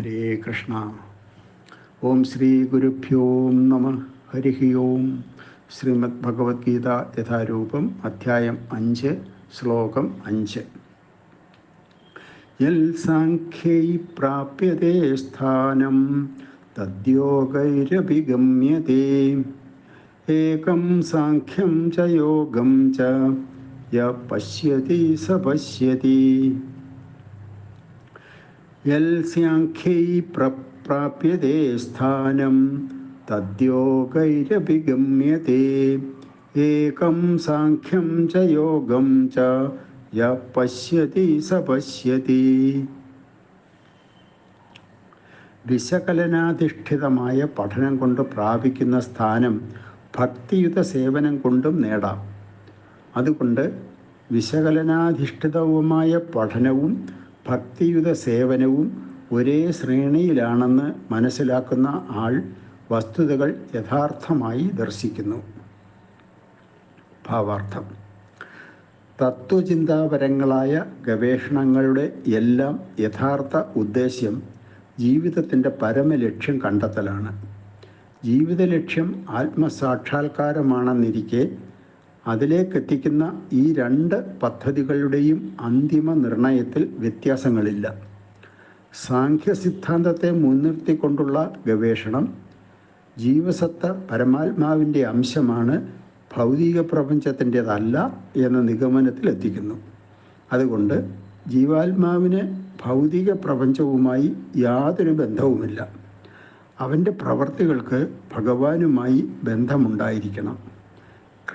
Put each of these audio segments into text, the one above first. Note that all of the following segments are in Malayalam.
ഹരേ കൃഷ്ണ. ഓം ശ്രീ ഗുരുഭ്യോം നമ. ഹരി ഓം. ശ്രീമദ് ഭഗവത്ഗീത യഥാരൂപം അധ്യായം അഞ്ച് ശ്ലോകം അഞ്ച്. യൽ സാഖ്യൈ പ്രാപ്യതേ സ്ഥാനം തദ്യോഗൈരഭിഗമ്യതേ. ഏകം സാഖ്യം ച യോഗം ച യ പശ്യതി സ പശ്യതി. യൽ സാഖ്യൈ പ്രാപ്യത്തെ സ്ഥാനം. തദ്യോഗൈരഭിഗമ്യത്തെ ഏകം സാഖ്യം ച യോഗം ച. യ പശ്യതി സ പശ്യതി. വിശകലനാധിഷ്ഠിതമായ പഠനം കൊണ്ട് പ്രാപിക്കുന്ന സ്ഥാനം ഭക്തിയുത സേവനം കൊണ്ടും നേടാം. അതുകൊണ്ട് വിശകലനാധിഷ്ഠിതവുമായ പഠനവും ഭക്തിയുത സേവനവും ഒരേ ശ്രേണിയിലാണെന്ന് മനസ്സിലാക്കുന്ന ആൾ വസ്തുതകൾ യഥാർത്ഥമായി ദർശിക്കുന്നു. ഭാവാർത്ഥം. തത്വചിന്താപരങ്ങളായ ഗവേഷണങ്ങളുടെ എല്ലാം യഥാർത്ഥ ഉദ്ദേശ്യം ജീവിതത്തിന്റെ പരമലക്ഷ്യം കണ്ടെത്തലാണ്. ജീവിത ലക്ഷ്യം ആത്മസാക്ഷാത്കാരമാണെന്നിരിക്കെ അതിലേക്കെത്തിക്കുന്ന ഈ രണ്ട് പദ്ധതികളുടെയും അന്തിമ നിർണയത്തിൽ വ്യത്യാസങ്ങളില്ല. സാഖ്യ സിദ്ധാന്തത്തെ മുൻനിർത്തിക്കൊണ്ടുള്ള ഗവേഷണം ജീവസത്ത പരമാത്മാവിന്റെ അംശമാണ് ഭൗതിക പ്രപഞ്ചത്തിന്റെതല്ല എന്ന നിഗമനത്തിലെത്തിക്കുന്നു. അതുകൊണ്ട് ജീവാത്മാവിന് ഭൗതിക പ്രപഞ്ചവുമായി യാതൊരു ബന്ധവുമില്ല. അവന്റെ പ്രവർത്തികൾക്ക് ഭഗവാനുമായി ബന്ധമുണ്ടായിരിക്കണം.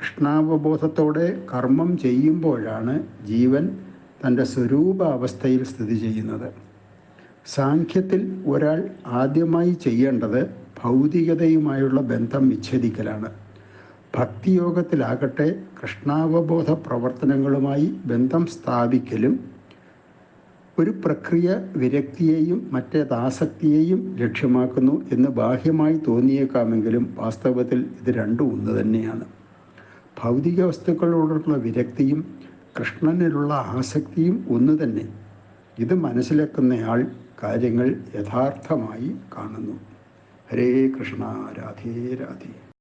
കൃഷ്ണാവബോധത്തോടെ കർമ്മം ചെയ്യുമ്പോഴാണ് ജീവൻ തന്റെ സ്വരൂപാവസ്ഥയിൽ സ്ഥിതി ചെയ്യുന്നത്. സാഖ്യത്തിൽ ഒരാൾ ആദ്യമായി ചെയ്യേണ്ടത് ഭൗതികതയുമായുള്ള ബന്ധം വിച്ഛേദിക്കലാണ്. ഭക്തിയോഗത്തിലാകട്ടെ കൃഷ്ണാവബോധ പ്രവർത്തനങ്ങളുമായി ബന്ധം സ്ഥാപിക്കലും ഒരു പ്രക്രിയ വിരക്തിയെയും മറ്റേതാസക്തിയെയും ലക്ഷ്യമാക്കുന്നു എന്ന് ബാഹ്യമായി തോന്നിയേക്കാമെങ്കിലും വാസ്തവത്തിൽ ഇത് രണ്ടും ഒന്ന് തന്നെയാണ്. ഭൗതിക വസ്തുക്കളോടുള്ള വിരക്തിയും കൃഷ്ണനിലുള്ള ആസക്തിയും ഒന്ന് തന്നെ. ഇത് മനസ്സിലാക്കുന്നയാൾ കാര്യങ്ങൾ യഥാർത്ഥമായി കാണുന്നു. ഹരേ കൃഷ്ണ രാധേ രാധേ.